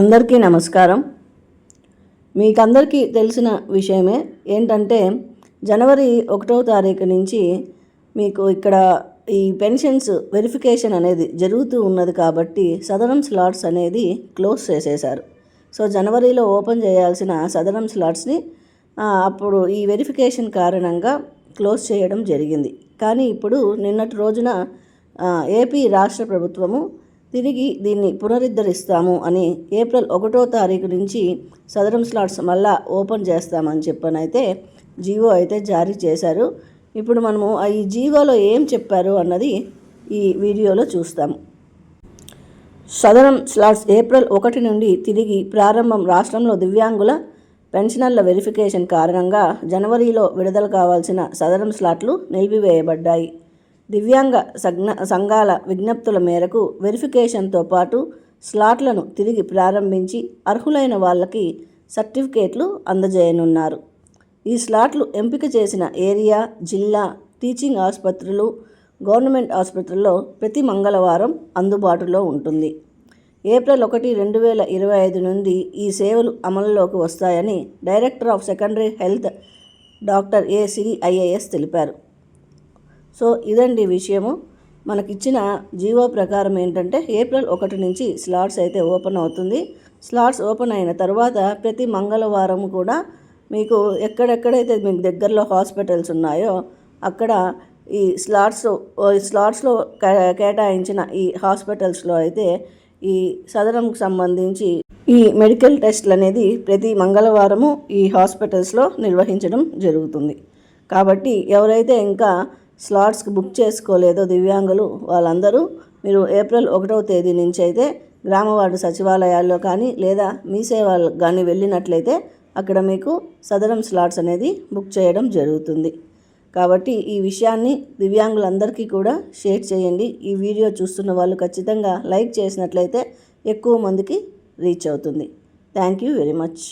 అందరికీ నమస్కారం. మీకందరికీ తెలిసిన విషయమే ఏంటంటే జనవరి ఒకటో తారీఖు నుంచి మీకు ఇక్కడ ఈ పెన్షన్స్ వెరిఫికేషన్ అనేది జరుగుతూ ఉన్నది కాబట్టి సదరం స్లాట్స్ అనేది క్లోజ్ చేసేశారు. సో జనవరిలో ఓపెన్ చేయాల్సిన సదరం స్లాట్స్ని అప్పుడు ఈ వెరిఫికేషన్ కారణంగా క్లోజ్ చేయడం జరిగింది. కానీ ఇప్పుడు నిన్నటి రోజున ఏపీ రాష్ట్ర ప్రభుత్వము తిరిగి దీన్ని పునరుద్ధరిస్తాము అని ఏప్రిల్ ఒకటో తారీఖు నుంచి సదరం స్లాట్స్ మళ్ళా ఓపెన్ చేస్తామని చెప్పనైతే జీవో అయితే జారీ చేశారు. ఇప్పుడు మనము ఆ ఈ జీవోలో ఏం చెప్పారు అన్నది ఈ వీడియోలో చూస్తాము. సదరం స్లాట్స్ ఏప్రిల్ ఒకటి నుండి తిరిగి ప్రారంభం రాష్ట్రంలో దివ్యాంగుల పెన్షనర్ల వెరిఫికేషన్ కారణంగా జనవరిలో విడుదల కావాల్సిన సదరం స్లాట్లు నిలిపివేయబడ్డాయి. దివ్యాంగ సగ్న సంఘాల విజ్ఞప్తుల మేరకు వెరిఫికేషన్తో పాటు స్లాట్లను తిరిగి ప్రారంభించి అర్హులైన వాళ్ళకి సర్టిఫికేట్లు అందజేయనున్నారు. ఈ స్లాట్లు ఎంపిక చేసిన ఏరియా జిల్లా టీచింగ్ ఆసుపత్రులు గవర్నమెంట్ ఆసుపత్రుల్లో ప్రతి మంగళవారం అందుబాటులో ఉంటుంది. ఏప్రిల్ ఒకటి రెండు వేల ఇరవై ఐదు నుండి ఈ సేవలు అమలులోకి వస్తాయని director of secondary health doctor A Siri IAS తెలిపారు. సో ఇదండి విషయము. మనకిచ్చిన జీవో ప్రకారం ఏంటంటే ఏప్రిల్ ఒకటి నుంచి స్లాట్స్ అయితే ఓపెన్ అవుతుంది. స్లాట్స్ ఓపెన్ అయిన తర్వాత ప్రతి మంగళవారం కూడా మీకు ఎక్కడెక్కడైతే మీకు దగ్గరలో హాస్పిటల్స్ ఉన్నాయో అక్కడ ఈ స్లాట్స్ స్లాట్స్లో కే- కేటాయించిన ఈ హాస్పిటల్స్లో అయితే ఈ సదరంకు సంబంధించి ఈ మెడికల్ టెస్ట్లు అనేది ప్రతి మంగళవారము ఈ హాస్పిటల్స్లో నిర్వహించడం జరుగుతుంది. కాబట్టి ఎవరైతే ఇంకా స్లాట్స్కి బుక్ చేసుకోలేదో దివ్యాంగులు వాళ్ళందరూ మీరు ఏప్రిల్ ఒకటవ తేదీ నుంచి అయితే గ్రామ వార్డు సచివాలయాల్లో కానీ లేదా మీ సేవలకు కానీ వెళ్ళినట్లయితే అక్కడ మీకు సదరం స్లాట్స్ అనేది బుక్ చేయడం జరుగుతుంది. కాబట్టి ఈ విషయాన్ని దివ్యాంగులందరికీ కూడా షేర్ చేయండి. ఈ వీడియో చూస్తున్న వాళ్ళు ఖచ్చితంగా లైక్ చేసినట్లయితే ఎక్కువ మందికి రీచ్ అవుతుంది. Thank you very much.